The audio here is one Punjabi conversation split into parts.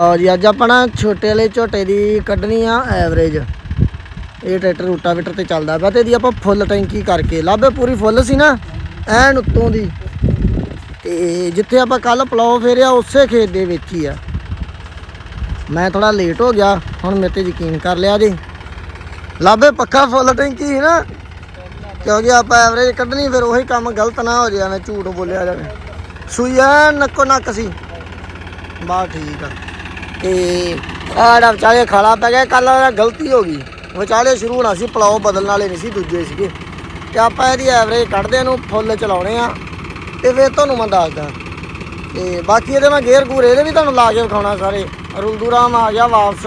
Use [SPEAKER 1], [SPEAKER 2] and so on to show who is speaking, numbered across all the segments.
[SPEAKER 1] ਆ ਜੀ, ਅੱਜ ਆਪਾਂ ਨਾ ਛੋਟੇ ਵਾਲੇ ਝੋਟੇ ਦੀ ਕੱਢਣੀ ਆ ਐਵਰੇਜ ਇਹ ਟਰੈਕਟਰ ਰੂਟਾਵੇਟਰ ਤੇ ਚੱਲਦਾ ਪਿਆ ਤੇ ਇਹਦੀ ਆਪਾਂ ਫੁੱਲ ਟੈਂਕੀ ਕਰਕੇ, ਲਾਭੇ ਪੂਰੀ ਫੁੱਲ ਸੀ ਨਾ, ਐਨ ਉੱਤੋਂ ਦੀ। ਤੇ ਜਿੱਥੇ ਆਪਾਂ ਕੱਲ ਪਲਾਉ ਫੇਰਿਆ, ਉਸੇ ਖੇਤ ਦੇ ਵਿੱਚ ਹੀ ਆ। ਮੈਂ ਥੋੜਾ ਲੇਟ ਹੋ ਗਿਆ, ਹੁਣ ਮੇਰੇ ਤੇ ਯਕੀਨ ਕਰ ਲਿਆ ਜੀ। ਲਾਭੇ ਪੱਕਾ ਫੁੱਲ ਟੈਂਕੀ ਸੀ ਨਾ, ਕਿਉਂਕਿ ਆਪਾਂ ਐਵਰੇਜ ਕੱਢਣੀ, ਫਿਰ ਉਹੀ ਕੰਮ ਗਲਤ ਨਾ ਹੋ ਜਾਵੇ ਝੂਠ ਬੋਲਿਆ ਜਾਵੇ। ਸੂਈ ਐਨ ਨੱਕੋ ਨੱਕ ਸੀ। ਬਾ ਠੀਕ ਆ। ਤੇ ਆੜਾ ਵਿਚਾਲੇ ਖਾਲਾ ਪੈ ਗਿਆ ਕੱਲ ਗਲਤੀ ਹੋ ਗਈ। ਵਿਚਾਲੇ ਸ਼ੁਰੂ ਹੋਣਾ ਸੀ ਪਲਾਉ ਬਦਲਣ ਵਾਲੇ ਨਹੀਂ ਸੀ ਦੂਜੇ ਸੀਗੇ। ਤੇ ਆਪਾਂ ਇਹਦੀ ਐਵਰੇਜ ਕੱਢਦੇ ਨੂੰ ਫੁੱਲ ਚਲਾਉਣੇ ਆ ਤੇ ਫਿਰ ਤੁਹਾਨੂੰ ਮੈਂ ਦੱਸਦਾ। ਤੇ ਬਾਕੀ ਇਹਦੇ ਮੈਂ ਗੇਅਰ ਗੂਰ ਇਹਦੇ ਵੀ ਤੁਹਾਨੂੰ ਲਾ ਕੇ ਵਿਖਾਉਣਾ ਸਾਰੇ। ਰੁਲਦੂਰਾਮ ਆ ਗਿਆ ਵਾਪਸ।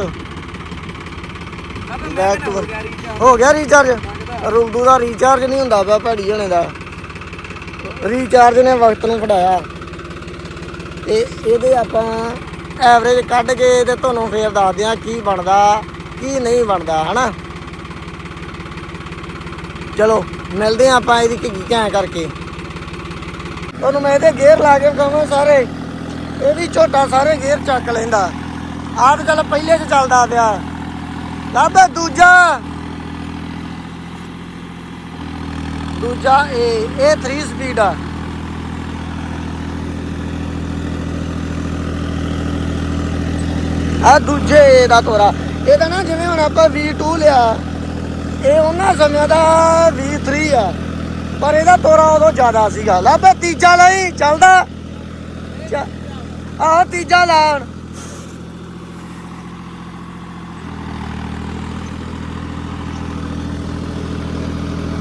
[SPEAKER 1] ਬੈਕ ਟੂ ਹੋ ਗਿਆ ਰੀਚਾਰਜ ਰੁਲਦੂ ਦਾ ਰੀਚਾਰਜ ਨਹੀਂ ਹੁੰਦਾ ਪਿਆ ਭੈੜੀ ਜਣੇ ਦਾ। ਰੀਚਾਰਜ ਨੇ ਵਕਤ ਨੂੰ ਫੜਾਇਆ ਤੇ ਇਹਦੇ ਆਪਾਂ ਐਵਰੇਜ ਕੱਢ ਕੇ ਤੇ ਤੁਹਾਨੂੰ ਫੇਰ ਦੱਸਦੇ ਆ ਕੀ ਬਣਦਾ, ਕੀ ਨਹੀਂ ਬਣਦਾ, ਹਨਾ? ਚਲੋ, ਮਿਲਦੇ ਆ ਆਪਾਂ ਇਹਦੀ ਕੀ ਘੈਂ ਕਰਕੇ। ਤੁਹਾਨੂੰ ਮੈਂ ਇਹਦੇ ਗੇਅਰ ਲਾ ਕੇ ਵਿਖਾਵਾਂ ਸਾਰੇ। ਇਹ ਵੀ ਝੋਟਾ ਸਾਰੇ ਗੇਅਰ ਚੱਕ ਲੈਂਦਾ। ਆਹ ਤਾਂ ਚੱਲ ਪਹਿਲੇ ਚ ਚੱਲਦਾ ਪਿਆ। ਲੱਭੇ ਦੂਜਾ। ਦੂਜਾ ਇਹ ਇਹ 3 ਸਪੀਡ ਆ। ਆ ਦੂਜੇ ਦਾ ਤੋਰਾ। ਇਹਦਾ ਨਾ ਜਿਵੇਂ ਹੁਣ ਆਪਾਂ V2 ਲਿਆ, ਇਹ ਉਹਨਾਂ ਸਮਿਆਂ ਦਾ V3 ਆ। ਪਰ ਇਹਦਾ ਤੋਰਾ ਉਦੋਂ ਜ਼ਿਆਦਾ ਸੀਗਾ। ਲੱਭੇ ਤੀਜਾ ਲਈ, ਚੱਲਦਾ। ਆਹ ਤੀਜਾ ਲਾਣ।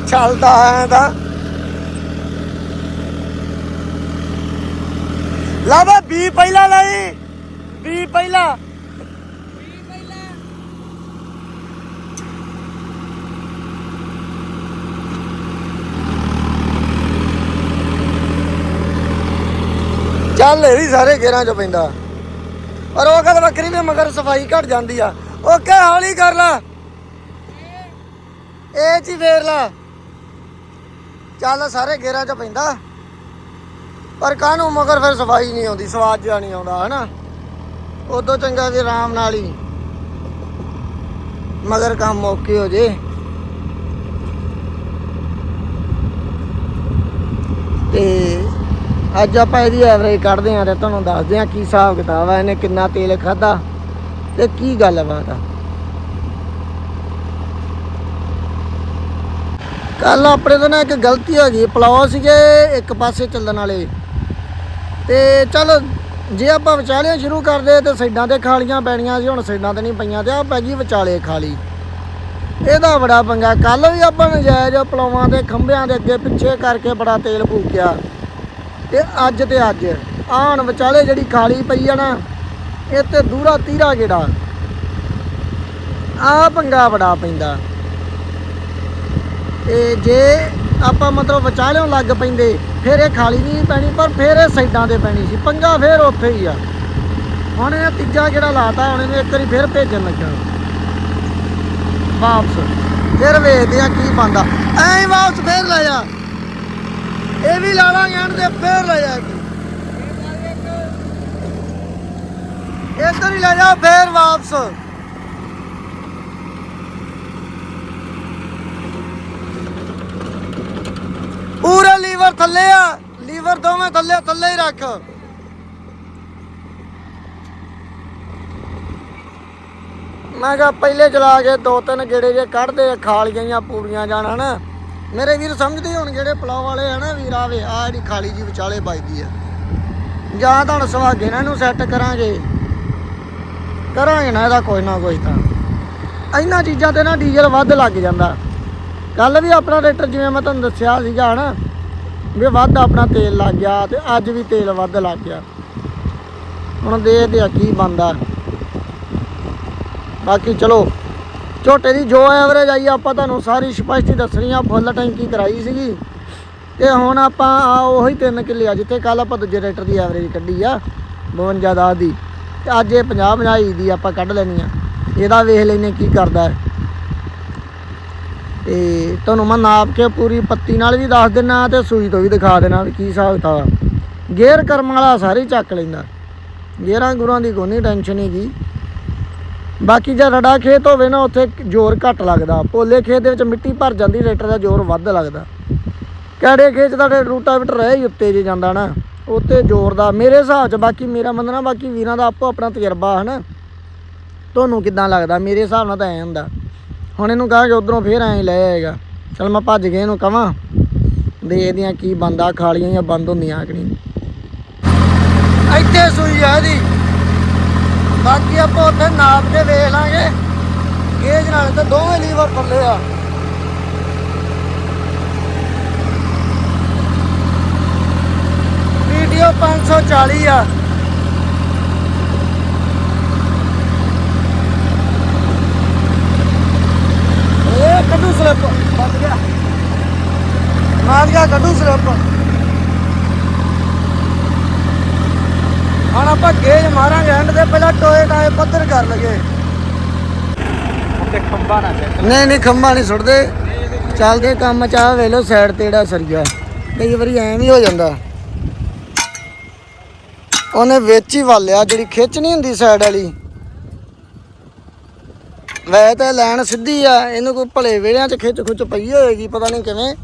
[SPEAKER 1] ਚੱਲਦਾ ਐ ਲਾਵਾ ਬੀ ਪਹਿਲਾ ਲਈ। ਬੀ ਪਹਿਲਾ। ਚੱਲ ਇਹ ਵੀ ਸਾਰੇ ਗੇਰਾਂ ਚ ਪੈਂਦਾ। ਪਰ ਉਹ ਗੱਲ ਵੱਖਰੀ ਵੀ ਮਗਰ ਸਫ਼ਾਈ ਘਟ ਜਾਂਦੀ ਆ। ਓਕੇ ਹੌਲੀ ਕਰ ਲਾ। ਇਹ ਚ ਫੇਰ ਲਾ। ਚੱਲ ਸਾਰੇ ਗੇਰਾਂ ਚ ਪੈਂਦਾ। ਪਰ ਕਾਹਨੂੰ ਮਗਰ ਫਿਰ ਸਫ਼ਾਈ ਨਹੀਂ ਆਉਂਦੀ, ਸਵਾਦ ਜਿਹਾ ਨਹੀਂ ਆਉਂਦਾ, ਹਨਾ? ਉਦੋਂ ਚੰਗਾ ਵੀ ਆਰਾਮ ਨਾਲ ਹੀ। ਮਗਰ ਕੰਮ ਓਕੇ ਹੋ ਜੇ। ਤੇ ਅੱਜ ਆਪਾਂ ਇਹਦੀ ਐਵਰੇਜ ਕੱਢਦੇ ਆਂ ਤੇ ਤੁਹਾਨੂੰ ਦੱਸਦੇ ਆਂ ਕੀ ਹਿਸਾਬ ਕਿਤਾਬ ਆ, ਇਹਨੇ ਕਿੰਨਾ ਤੇਲ ਖਾਦਾ ਤੇ ਕੀ ਗੱਲਬਾਤ ਆ। ਕੱਲ ਆਪਣੇ ਤੋਂ ਨਾ ਇੱਕ ਗਲਤੀ ਹੋ ਗਈ ਪਲਾਉ ਸੀਗੇ ਇੱਕ ਪਾਸੇ ਚੱਲਣ ਵਾਲੇ। ਤੇ ਚਲ, ਜੇ ਆਪਾਂ ਵਿਚਾਲੇ ਸ਼ੁਰੂ ਕਰਦੇ ਤੇ ਸਾਈਡਾਂ ਤੇ ਖਾਲੀਆਂ ਪੈਣੀਆਂ ਸੀ, ਹੁਣ ਸਾਈਡਾਂ ਤੇ ਨਹੀਂ ਪਈਆਂ ਤੇ ਆ ਪੈ ਗਈ ਵਿਚਾਲੇ ਖਾਲੀ। ਇਹਦਾ ਬੜਾ ਪੰਗਾ ਕੱਲ ਵੀ ਆਪਾਂ ਨਜਾਇਜ਼ ਪਲਾਵਾਂ ਦੇ ਖੰਭਿਆਂ ਦੇ ਅੱਗੇ ਪਿੱਛੇ ਕਰਕੇ ਬੜਾ ਤੇਲ ਫੂਕਿਆ। ਤੇ ਅੱਜ ਤੇ ਅੱਜ। ਆਣ ਵਿਚਾਲੇ ਜਿਹੜੀ ਖਾਲੀ ਪਈ ਆ ਨਾ, ਇਹ ਤੇ ਦੂਰਾ ਤੀਰਾ ਗੇੜਾ। ਆ ਪੰਗਾ ਬੜਾ ਪੈਂਦਾ। ਤੇ ਜੇ ਆਪਾਂ ਮਤਲਬ ਵਿਚਾਲਿਓਂ ਲੱਗ ਪੈਂਦੇ, ਫਿਰ ਇਹ ਖਾਲੀ ਨਹੀਂ ਪੈਣੀ, ਪਰ ਫਿਰ ਇਹ ਸਾਈਡਾਂ ਤੇ ਪੈਣੀ ਸੀ। ਪੰਗਾ ਫਿਰ ਉੱਥੇ ਹੀ ਆ। ਹੁਣ ਇਹ ਤੀਜਾ ਜਿਹੜਾ ਲਾਤਾ, ਹੁਣ ਇਹਨੂੰ ਇੱਕ ਵਾਰੀ ਫਿਰ ਭੇਜਣ ਲੱਗਾ। ਵਾਪਸ। ਫਿਰ ਵੇਖਦੇ ਆ ਕੀ ਬੰਦਾ ਐਂ ਵਾਪਸ ਫਿਰ ਲੈ ਜਾ ਇਹ ਵੀ ਲਾ ਲਾਂਗੇ ਹਣ ਤੇ ਫਿਰ ਲੈ ਜਾ ਇੱਧਰ ਹੀ ਲੈ ਜਾ ਫਿਰ ਵਾਪਸ। ਪੂਰਾ ਲੀਵਰ ਥੱਲੇ ਆ। ਲੀਵਰ ਦੋਵੇਂ ਥੱਲੇ ਥੱਲੇ ਹੀ ਰੱਖ। ਮੈਂ ਕਿਹਾ ਪਹਿਲੇ ਚਲਾ ਕੇ ਦੋ ਤਿੰਨ ਗੇੜੇ ਜੇ ਕੱਢਦੇ ਖਾਲ ਗਈਆਂ ਪੂਰੀਆਂ ਜਾਣਾ ਹਨਾ ਮੇਰੇ ਵੀਰ ਸਮਝਦੇ ਹੁਣ ਜਿਹੜੇ ਪਲਾਉ ਵਾਲੇ ਆ ਨਾ ਵੀਰ ਆਵੇ ਆ ਜਿਹੜੀ ਖਾਲੀ ਜੀ ਵਿਚਾਲੇ ਵੱਜਦੀ ਆ। ਜਾਂ ਤੁਹਾਨੂੰ ਸੁਹਾਗੇ ਨਾਲ ਇਹਨੂੰ ਸੈੱਟ ਕਰਾਂਗੇ। ਕਰਾਂਗੇ ਨਾ ਇਹਦਾ ਕੋਈ ਨਾ ਕੋਈ ਤਾਂ। ਇਹਨਾਂ ਚੀਜ਼ਾਂ ਤੇ ਨਾ ਡੀਜ਼ਲ ਵੱਧ ਲੱਗ ਜਾਂਦਾ। ਕੱਲ ਵੀ ਆਪਣਾ ਟਰੈਕਟਰ ਜਿਵੇਂ ਮੈਂ ਤੁਹਾਨੂੰ ਦੱਸਿਆ ਸੀਗਾ ਹਨਾ ਵੀ ਵੱਧ ਆਪਣਾ ਤੇਲ ਲੱਗ ਗਿਆ ਤੇ ਅੱਜ ਵੀ ਤੇਲ ਵੱਧ ਲੱਗ ਗਿਆ। ਹੁਣ ਦੇਖਦੇ ਆ ਕੀ ਬੰਦਾ ਬਾਕੀ ਚਲੋ ਝੋਟੇ ਦੀ ਜੋ ਐਵਰੇਜ ਆਈ, ਆਪਾਂ ਤੁਹਾਨੂੰ ਸਾਰੀ ਸਪਸ਼ਟੀ ਦੱਸਣੀ ਆ, ਫੁੱਲ ਟੈਂਕੀ ਕਰਾਈ ਸੀਗੀ। ਤੇ ਹੁਣ ਆਪਾਂ ਆ ਉਹੀ 3 ਕਿੱਲੇ ਆ, ਜਿੱਥੇ ਕੱਲ ਆਪਾਂ ਦੂਜੇ ਟਰੈਕਟਰ ਦੀ ਐਵਰੇਜ ਕੱਢੀ ਆ 52 ਦਾ ਦੀ। ਤੇ ਅੱਜ ਇਹ 50 50 ਦੀ ਆਪਾਂ ਕੱਢ ਲੈਣੀ ਆ। ਇਹਦਾ ਵੇਖ ਲੈਨੇ ਕੀ ਕਰਦਾ ਹੈ। ਤੇ ਤੁਹਾਨੂੰ ਮੈਂ ਨਾਪ ਕੇ ਪੂਰੀ ਪੱਤੀ ਨਾਲ ਵੀ ਦੱਸ ਦਿੰਨਾ ਤੇ ਸੂਈ ਤੋਂ ਵੀ ਦਿਖਾ ਦੇਣਾ ਵੀ ਕੀ ਹਿਸਾਬ ਕਿਤਾਬ ਗੇਅਰ ਕਰਮ ਵਾਲਾ ਸਾਰੇ ਚੱਕ ਲੈਂਦਾ। ਗੇਰਾਂ ਗੁਰਾਂ ਦੀ ਕੋਈ ਟੈਨਸ਼ਨ ਹੈਗੀ ਬਾਕੀ ਜੇ ਰੜਾ ਖੇਤ ਹੋਵੇ ਨਾ, ਉੱਥੇ ਜ਼ੋਰ ਘੱਟ ਲੱਗਦਾ। ਪੋਲੇ ਖੇਤ ਦੇ ਵਿੱਚ ਮਿੱਟੀ ਭਰ ਜਾਂਦੀ ਟਰੈਕਟਰ ਦਾ ਜ਼ੋਰ ਵੱਧ ਲੱਗਦਾ। ਕਿਹੜੇ ਖੇਤ ਦਾ ਰੂਟਾਵੀਟਰ ਰਹਿ ਹੀ ਉੱਤੇ ਜੇ ਜਾਂਦਾ ਨਾ, ਉੱਤੇ ਜ਼ੋਰ ਦਾ। ਮੇਰੇ ਹਿਸਾਬ 'ਚ ਬਾਕੀ, ਮੇਰਾ ਮੰਨਣਾ ਬਾਕੀ ਵੀਰਾਂ ਦਾ ਆਪੋ ਆਪਣਾ ਤਜਰਬਾ ਹੈ ਨਾ। ਤੁਹਾਨੂੰ ਕਿਦਾਂ ਲੱਗਦਾ? ਮੇਰੇ ਹਿਸਾਬ ਨਾਲ ਤਾਂ ਐਂ ਹੁੰਦਾ। ਹੁਣ ਇਹਨੂੰ ਕਹਾਂਗੇ ਉਧਰੋਂ ਫੇਰ ਐਂ ਲੈ ਆਏਗਾ। ਚਲ ਮੈਂ ਭੱਜ ਗਿਆ ਇਹਨੂੰ ਕਵਾਂ ਦੇਖਦੇ ਆ ਕੀ ਬੰਦਾ ਖਾਲੀਆਂ ਜਾਂ ਬੰਦ ਹੁੰਦੀਆਂ ਕਿ ਨਹੀਂ। ਇੱਥੇ ਸੂਈ ਆ ਇਹਦੀ। ਬਾਕੀ ਆਪਾਂ ਉੱਥੇ ਨਾਪ ਕੇ ਵੇਖ ਲਾਂਗੇ। ਗੇਜ ਨਾਲ ਤਾਂ ਦੋਵੇਂ ਲੀਵਰ ਥੱਲੇ ਆ। ਵੀਡੀਓ 540 ਆ। ਇਹ ਕੱਢੂ ਸਲਿੱਪ ਬਚ ਗਿਆ। ਮਾਰ ਗਿਆ, ਕੱਢੂ ਸਲਿੱਪ ਹੁਣ ਆਪਾਂ ਗੇਜ ਮਾਰਾਂਗੇ ਐਂਡ ਦੇ ਪਹਿਲਾਂ ਟੋਏ ਟਾਏ ਪੱਧਰ ਕਰ ਲਗੇ
[SPEAKER 2] ਤੇ ਖੰਭਾ ਨਾ ਚੱਕ
[SPEAKER 1] ਨਹੀਂ ਨਹੀਂ ਖੰਭਾ ਨਹੀਂ ਸੁੱਟਦੇ। ਚੱਲਦੇ ਕੰਮ ਚ ਆ ਵੇਲੋ ਸਾਈਡ ਤੇ ਜਿਹੜਾ ਸਰੀਆ। ਕਈ ਵਾਰੀ ਐਂ ਵੀ ਹੋ ਜਾਂਦਾ। ਉਹਨੇ ਵਿੱਚ ਹੀ ਵਾਲਿਆ ਜਿਹੜੀ ਖਿੱਚ ਨਹੀਂ ਹੁੰਦੀ ਸਾਈਡ ਵਾਲੀ। ਵੈ ਤਾਂ ਲੈਣ ਸਿੱਧੀ ਆ ਇਹਨੂੰ ਕੋਈ ਭਲੇ ਵੇੜਿਆਂ ਚ ਖਿੱਚ ਖੁੱਚ ਪਈ ਹੋਏਗੀ ਪਤਾ ਨਹੀਂ ਕਿਵੇਂ।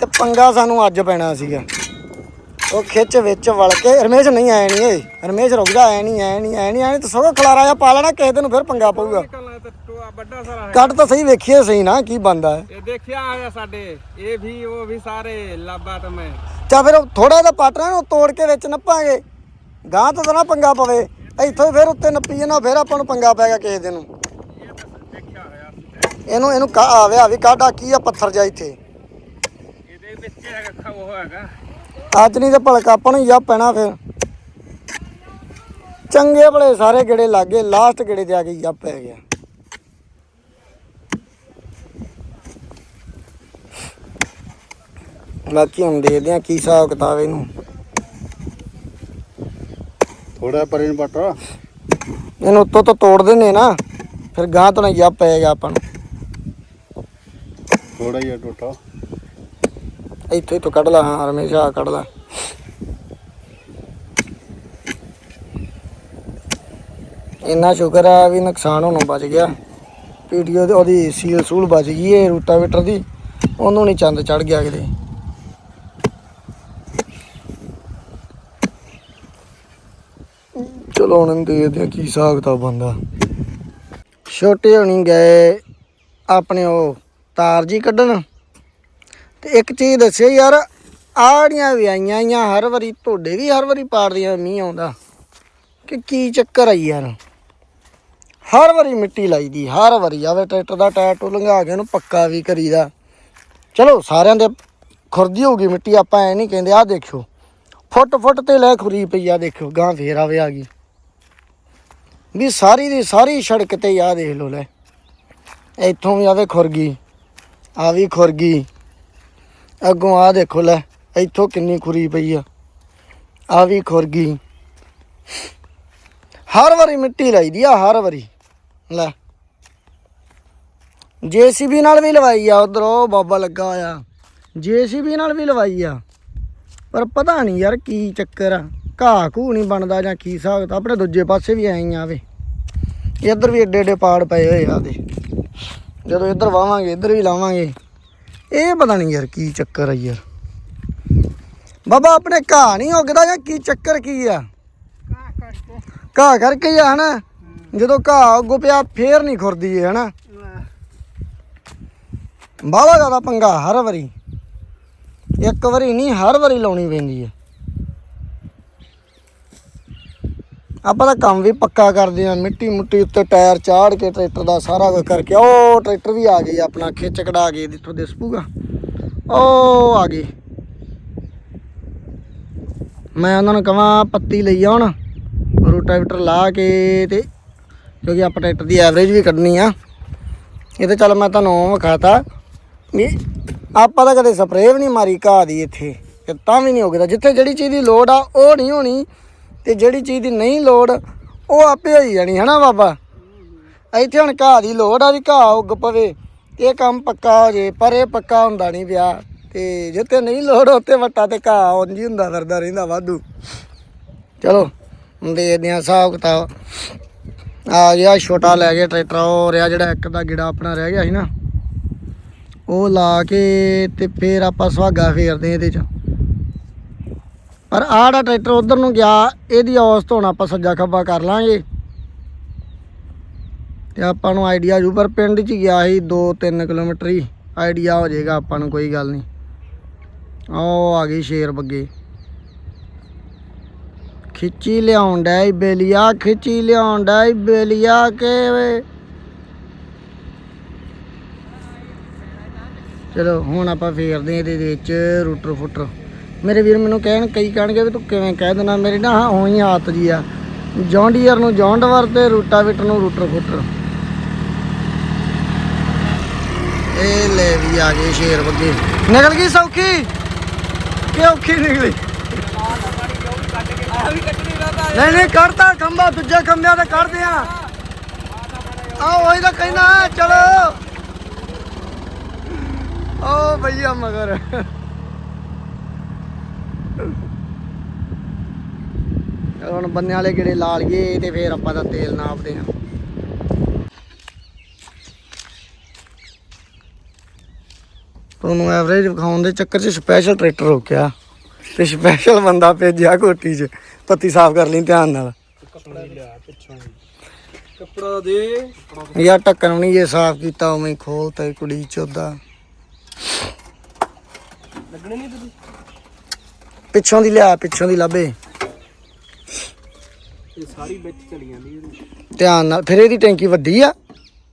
[SPEAKER 1] ਤੇ ਪੰਗਾ ਸਾਨੂੰ ਅੱਜ ਪੈਣਾ ਸੀਗਾ। ਉਹ ਖਿੱਚ ਵਿੱਚ ਵੜ ਕੇ ਰਮੇਸ਼ ਨਹੀਂ ਆਇਆ ਨਹੀਂ ਏ ਰਮੇਸ਼ ਰੁਕ ਜਾ ਆਇਆ ਨਹੀਂ ਆਇਆ ਨਹੀਂ ਆਇਆ ਨਹੀਂ ਆਇਆ ਤੇ ਸਗੋਂ ਖਲਾਰਾ ਆ ਪਾ ਲੈਣਾ ਕਿਸੇ ਦਿਨ ਫਿਰ ਪੰਗਾ ਪਊਗਾ। ਕੱਟ ਤਾਂ ਸਹੀ ਵੇਖੀਏ ਸਹੀ ਨਾ ਕੀ ਬੰਦਾ ਹੈ।
[SPEAKER 2] ਇਹ ਦੇਖਿਆ ਆਇਆ ਸਾਡੇ ਇਹ ਵੀ ਉਹ ਵੀ ਸਾਰੇ ਲਾਭਾ ਤਾਂ ਮੈਂ।
[SPEAKER 1] ਚਾ ਫਿਰ ਥੋੜਾ ਜਿਹਾ ਪਾਟਣਾ ਨੂੰ ਤੋੜ ਕੇ ਵਿੱਚ ਨੱਪਾਂਗੇ। ਗਾਂ ਤੋਂ ਨਾ ਪੰਗਾ ਪਵੇ। ਇੱਥੋਂ ਫਿਰ ਉੱਤੇ ਨੱਪੀ ਜਾਣਾ ਫਿਰ ਆਪਾਂ ਨੂੰ ਪੰਗਾ ਪੈਗਾ ਕਿਸੇ ਦਿਨ। ਇਹਨੂੰ ਇਹਨੂੰ ਕਾ ਆਵੇ ਆ ਵੀ ਕਾਡਾ ਕੀ ਆ ਪੱਥਰ ਜਾ ਇੱਥੇ।
[SPEAKER 2] ਇਹਦੇ ਵਿੱਚ ਹੈਗਾ ਉਹ ਹੈਗਾ।
[SPEAKER 1] ਅੱਜ ਨਹੀਂ ਤੇ ਭਲਕਾ ਆਪਾਂ ਨੂੰ ਯਾ ਪੈਣਾ ਫਿਰ। ਚੰਗੇ ਭਲੇ ਸਾਰੇ ਗੇੜੇ ਲੱਗੇ ਲਾਸਟ ਗੇੜੇ ਤੇ ਆ ਕੇ ਯਾ ਪੈ ਗਿਆ। ਬਾਕੀ ਹੁਣ ਦੇਖਦੇ ਆ ਕੀ ਹਿਸਾਬ ਕਿਤਾਬ ਇਹਨੂੰ।
[SPEAKER 3] ਥੋੜਾ ਪਰੇ ਨੂੰ ਪਟਾ।
[SPEAKER 1] ਇਹਨੂੰ ਉੱਤੋਂ ਤੋਂ ਤੋੜ ਦਿੰਦੇ ਨਾ ਫਿਰ ਗਾਂ ਤੋਂ ਨਾ ਯਾ ਪਏਗਾ ਆਪਾਂ ਨੂੰ।
[SPEAKER 3] ਥੋੜਾ ਜਿਹਾ ਟੋਟਾ।
[SPEAKER 1] ਇੱਥੋਂ ਇੱਥੋਂ ਕੱਢ ਲਾ, ਹਾਂ ਹਮੇਸ਼ਾ ਕੱਢ ਲਾ। ਇੰਨਾ ਸ਼ੁਕਰ ਆ ਵੀ ਨੁਕਸਾਨ ਹੋਣੋਂ ਬਚ ਗਿਆ। ਪੀਡੀਓ ਦੀ ਉਹਦੀ ਸੀਲ ਸੂਲ ਬਚ ਗਈ ਏ, ਰੂਟਾਵੇਟਰ ਦੀ। ਉਹਨੂੰ ਨਹੀਂ ਚੰਦ ਚੜ ਗਿਆ ਕਿਤੇ। ਚਲੋ ਹੁਣ ਦੇਖਦੇ ਆ, ਕੀ ਹਿਸਾਬ ਬੰਦਾ ਛੋਟੇ ਹੋਣੀ ਗਏ ਆਪਣੇ ਉਹ ਤਾਰ ਜੀ ਕੱਢਣ। ਤੇ ਇੱਕ ਚੀਜ਼ ਦੱਸਿਓ ਯਾਰ, ਆੜੀਆਂ ਵੀ ਆਈਆਂ ਹਰ ਵਾਰੀ ਤੁਹਾਡੇ ਵੀ ਹਰ ਵਾਰੀ ਪਾੜਦੀਆਂ ਮੀਂਹ ਆਉਂਦਾ। ਕਿ ਕੀ ਚੱਕਰ ਆ ਯਾਰ? ਹਰ ਵਾਰੀ ਮਿੱਟੀ ਲਾਈਦੀ, ਹਰ ਵਾਰੀ ਆਵੇ ਟਰੈਕਟਰ ਦਾ ਟਾਇਰ ਟੂ ਲੰਘਾ ਕੇ ਉਹਨੂੰ ਪੱਕਾ ਵੀ ਕਰੀਦਾ। ਚਲੋ, ਸਾਰਿਆਂ ਦੇ ਖੁਰਦੀ ਹੋਊਗੀ ਮਿੱਟੀ, ਆਪਾਂ ਐ ਨਹੀਂ ਕਹਿੰਦੇ, ਆਹ ਦੇਖਿਓ। ਫੁੱਟ ਫੁੱਟ ਤੇ ਲੈ ਖੁਰੀ ਪਈ ਆ ਦੇਖਿਓ ਗਾਂ ਫੇਰ ਆਵੇ ਆ ਗਈ। ਵੀ ਸਾਰੀ ਦੀ ਸਾਰੀ ਸੜਕ ਤੇ ਆ ਦੇਖ ਲੋ ਲੈ। ਇੱਥੋਂ ਵੀ ਆਵੇ ਖੁਰਗੀ ਆ ਵੀ ਖੁਰਗੀ। ਅੱਗੋਂ ਆ ਦੇਖੋ ਲੈ, ਇੱਥੋਂ ਕਿੰਨੀ ਖੁਰੀ ਪਈ ਆ। ਆ ਵੀ ਖੁਰ ਗਈ ਹਰ ਵਾਰੀ ਮਿੱਟੀ ਲਾਈਦੀ ਆ, ਹਰ ਵਾਰੀ। ਲੈ। ਜੀਸੀਬੀ ਨਾਲ ਵੀ ਲਵਾਈ ਆ, ਉਧਰ ਉਹ ਬਾਬਾ ਲੱਗਾ ਹੋਇਆ। ਜੀਸੀਬੀ ਨਾਲ ਵੀ ਲਵਾਈ ਆ। ਪਰ ਪਤਾ ਨਹੀਂ ਯਾਰ ਕੀ ਚੱਕਰ ਆ। ਘਾਹ ਘੂ ਨਹੀਂ ਬਣਦਾ ਜਾਂ ਕੀ ਹਿਸਾਬ ਤਾਂ ਆਪਣੇ ਦੂਜੇ ਪਾਸੇ ਵੀ ਐਂ ਆਵੇ ਇੱਧਰ ਵੀ ਏਡੇ ਏਡੇ ਪਾੜ ਪਏ ਹੋਏ ਆ ਦੇ ਜਦੋਂ ਇੱਧਰ ਵਾਵਾਂਗੇ, ਇੱਧਰ ਵੀ ਲਾਵਾਂਗੇ। ਇਹ ਪਤਾ ਨਹੀਂ ਯਾਰ ਕੀ ਚੱਕਰ ਆ ਯਾਰ। ਬਾਬਾ, ਆਪਣੇ ਘਾਹ ਨਹੀਂ ਉੱਗਦਾ ਜਾਂ ਕੀ ਚੱਕਰ ਕੀ ਆ? ਘਾਹ ਕਰਕੇ ਹੀ ਆ, ਹਨਾ? ਜਦੋਂ ਘਾਹ ਉੱਗ ਪਿਆ, ਫੇਰ ਨਹੀਂ ਖੁਰਦੀ ਇਹ, ਹਨਾ? ਬਾਹਲਾ ਜ਼ਿਆਦਾ ਪੰਗਾ ਹਰ ਵਾਰੀ। ਇੱਕ ਵਾਰੀ ਨਹੀਂ, ਹਰ ਵਾਰੀ ਲਾਉਣੀ ਪੈਂਦੀ ਹੈ ਆਪਾਂ ਤਾਂ ਕੰਮ ਵੀ ਪੱਕਾ ਕਰਦੇ ਆ ਮਿੱਟੀ ਮੁੱਟੀ ਉੱਤੇ ਟਾਇਰ ਚਾੜ ਕੇ ਟਰੈਕਟਰ ਦਾ ਸਾਰਾ ਕੁਝ ਕਰਕੇ, ਉਹ ਟਰੈਕਟਰ ਵੀ ਆ ਗਈ, ਆਪਣਾ ਖਿੱਚ ਕਢਾ ਕੇ ਇੱਥੋਂ ਦਿਸ ਪੂਗਾ ਉਹ ਆ ਗਈ। ਮੈਂ ਉਹਨਾਂ ਨੂੰ ਕਹਾਂ ਪੱਤੀ ਲਈ ਆਉਣ, ਰੋਟਾਵੇਟਰ ਲਾ ਕੇ ਤੇ, ਕਿਉਂਕਿ ਆਪਾਂ ਟਰੈਕਟਰ ਦੀ ਐਵਰੇਜ ਵੀ ਕੱਢਣੀ ਆ। ਇਹ ਤੇ ਚੱਲ ਮੈਂ ਤੁਹਾਨੂੰ ਵਿਖਾਤਾ ਵੀ ਆਪਾਂ ਤਾਂ ਕਦੇ ਸਪਰੇਅ ਵੀ ਨਹੀਂ ਮਾਰੀ ਘਾਹ ਦੀ ਇੱਥੇ, ਤਾਂ ਵੀ ਨਹੀਂ ਹੋਗਦਾ ਜਿੱਥੇ ਜਿਹੜੀ ਚੀਜ਼ ਦੀ ਲੋੜ ਆ, ਉਹ ਨਹੀਂ ਹੋਣੀ। ਤੇ ਜਿਹੜੀ ਚੀਜ਼ ਦੀ ਨਹੀਂ ਲੋੜ, ਉਹ ਆਪੇ ਹੋਈ ਜਾਣੀ, ਹਨਾ ਬਾਬਾ? ਇੱਥੇ ਹੁਣ ਘਾਹ ਦੀ ਲੋੜ ਆ ਵੀ ਘਾਹ ਉੱਗ ਪਵੇ, ਇਹ ਕੰਮ ਪੱਕਾ ਹੋ ਜੇ, ਪਰ ਇਹ ਪੱਕਾ ਹੁੰਦਾ ਨਹੀਂ ਪਿਆ। ਤੇ ਜਿੱਥੇ ਨਹੀਂ ਲੋੜ, ਉੱਥੇ ਵੱਟਾ ਤੇ ਘਾਹ ਉਂਝ ਹੀ ਹੁੰਦਾ ਫਿਰਦਾ ਰਹਿੰਦਾ ਵਾਧੂ। ਚਲੋ ਦੇਖਦੇ ਆ ਹਿਸਾਬ ਕਿਤਾਬ। ਆ ਗਿਆ ਛੋਟਾ ਲੈ ਗਿਆ ਟਰੈਕਟਰ, ਉਹ ਰਿਹਾ ਜਿਹੜਾ ਇੱਕ ਦਾ ਗਿੜਾ ਆਪਣਾ ਰਹਿ ਗਿਆ ਸੀ ਨਾ। ਉਹ ਲਾ ਕੇ ਤੇ ਫੇਰ ਆਪਾਂ ਸੁਹਾਗਾ ਫੇਰਦੇ ਇਹਦੇ ਚ। ਪਰ ਆਹ ਟਰੈਕਟਰ ਉਧਰ ਨੂੰ ਗਿਆ, ਇਹਦੀ ਔਸਤ ਹੁਣ ਆਪਾਂ ਸੱਜਾ ਖੱਬਾ ਕਰ ਲਾਂਗੇ। ਤੇ ਆਪਾਂ ਨੂੰ ਆਈਡੀਆ ਜੂ ਪਰ ਪਿੰਡ 'ਚ ਗਿਆ ਸੀ 2-3 ਕਿਲੋਮੀਟਰ ਹੀ। ਆਈਡੀਆ ਹੋ ਜਾਏਗਾ, ਆਪਾਂ ਨੂੰ ਕੋਈ ਗੱਲ ਨਹੀਂ। ਉਹ ਆ ਗਈ ਸ਼ੇਰ ਬੱਗੇ। ਖਿੱਚੀ ਲਿਆਉਣ ਡੈ ਬੇਲੀਆ, ਖਿੱਚੀ ਲਿਆਉਣ ਡੈ ਬੇਲੀਆ ਕੇ ਵੇ ਚਲੋ, ਹੁਣ ਆਪਾਂ ਫੇਰਦੇ ਹਾਂ ਇਹਦੇ ਵਿੱਚ ਰੂਟਰ ਫੁੱਟਰ ਮੇਰੇ ਵੀਰ ਮੈਨੂੰ ਕਹਿਣ ਕਈ ਕਹਿਣਗੇ ਵੀ ਤੂੰ ਕਿਵੇਂ ਕਹਿ ਦੇਣਾ ਮੇਰੀ ਨਾ ਉਹੀ ਆਦਤ ਜੀ ਆ। ਜੌਂਡੀਅਰ ਨੂੰ ਜੌਂਡਵਰ ਤੇ ਰੂਟਾਵੀਟਰ ਨੂੰ ਰੂਟਰ ਫੁੱਟਰ ਇਹ ਲੈ ਵੀ ਆ ਗਏ ਸ਼ੇਰ ਬੱਗੇ। ਨਿਕਲ ਗਈ ਸੌਖੀ? ਕਿ ਔਖੀ ਨਿਕਲੀ? ਨਹੀਂ ਨਹੀਂ ਕੱਢਤਾ ਖੰਭਾ ਦੂਜੇ ਖੰਭਿਆਂ ਤੇ ਕੱਢਦੇ ਆ। ਆ ਉਹੀ ਤਾਂ ਕਹਿਣਾ ਚਲੋ। ਓ ਭਈਆ ਮਗਰ। ਹੁਣ ਬੰਨੇ ਵਾਲੇ ਗੇੜੇ ਲਾ ਲਈਏ ਤੇ ਫੇਰ ਆਪਾਂ ਦਾ ਤੇਲ ਨਾਪਦੇ ਆ ਤੁਹਾਨੂੰ ਐਵਰੇਜ ਵਿਖਾਉਣ ਦੇ ਚੱਕਰ 'ਚ ਸਪੈਸ਼ਲ ਟਰੈਕਟਰ ਰੋਕਿਆ ਤੇ ਸਪੈਸ਼ਲ ਬੰਦਾ ਭੇਜਿਆ ਕੋਠੀ 'ਚ ਪੱਤੀ ਸਾਫ਼ ਕਰ ਲਈ ਧਿਆਨ ਨਾਲ।
[SPEAKER 2] ਕੱਪੜਾ ਦੇ।
[SPEAKER 1] ਯਾਰ ਨਹੀਂ ਜੇ ਸਾਫ਼ ਕੀਤਾ ਉਵੇਂ ਹੀ ਖੋਲਤਾ ਈ ਕੁੜੀ ਚੋਦਾ
[SPEAKER 2] ਲੱਗਣੇ ਨਹੀਂ ਤੁਸੀਂ
[SPEAKER 1] ਪਿੱਛੋਂ ਦੀ ਲਿਆ ਪਿੱਛੋਂ ਦੀ ਲੱਭੇ।
[SPEAKER 2] ਇਹ ਸਾਰੀ ਵਿੱਚ ਚਲੀ ਜਾਂਦੀ ਇਹਦੀ
[SPEAKER 1] ਧਿਆਨ ਨਾਲ ਫਿਰ ਇਹਦੀ ਟੈਂਕੀ ਵੱਡੀ ਆ?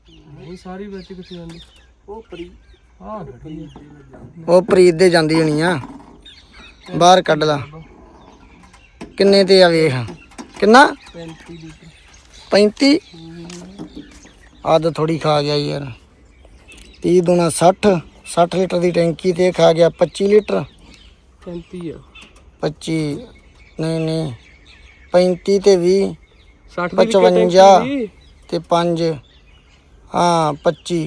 [SPEAKER 2] ਨਹੀਂ ਸਾਰੀ ਵਿੱਚ ਕਿੱਥੇ ਜਾਂਦੀ? ਉਹ ਪਰੀ ਆਹ ਖੜੀ
[SPEAKER 1] ਉਹ ਪ੍ਰੀਤ ਦੇ ਜਾਂਦੀ ਹੋਣੀ ਆ। ਬਾਹਰ ਕੱਢ ਲਾ। ਕਿੰਨੇ ਤੇ ਆ ਵੇਖ। ਕਿੰਨਾ?
[SPEAKER 2] 35 ਲੀਟਰ
[SPEAKER 1] 35 ਅੱਧ ਥੋੜੀ ਖਾ ਗਿਆ ਯਾਰ। 30 ਦੁਣਾ 60 60 ਲੀਟਰ ਦੀ ਟੈਂਕੀ ਤੇ ਇਹ ਖਾ ਗਿਆ 25 ਲੀਟਰ।
[SPEAKER 2] 35 ਆ।
[SPEAKER 1] 25 ਨਹੀਂ ਨਹੀਂ। 35 ਤੇ 20
[SPEAKER 2] 60
[SPEAKER 1] 55 ਤੇ 5 ਹਾਂ 25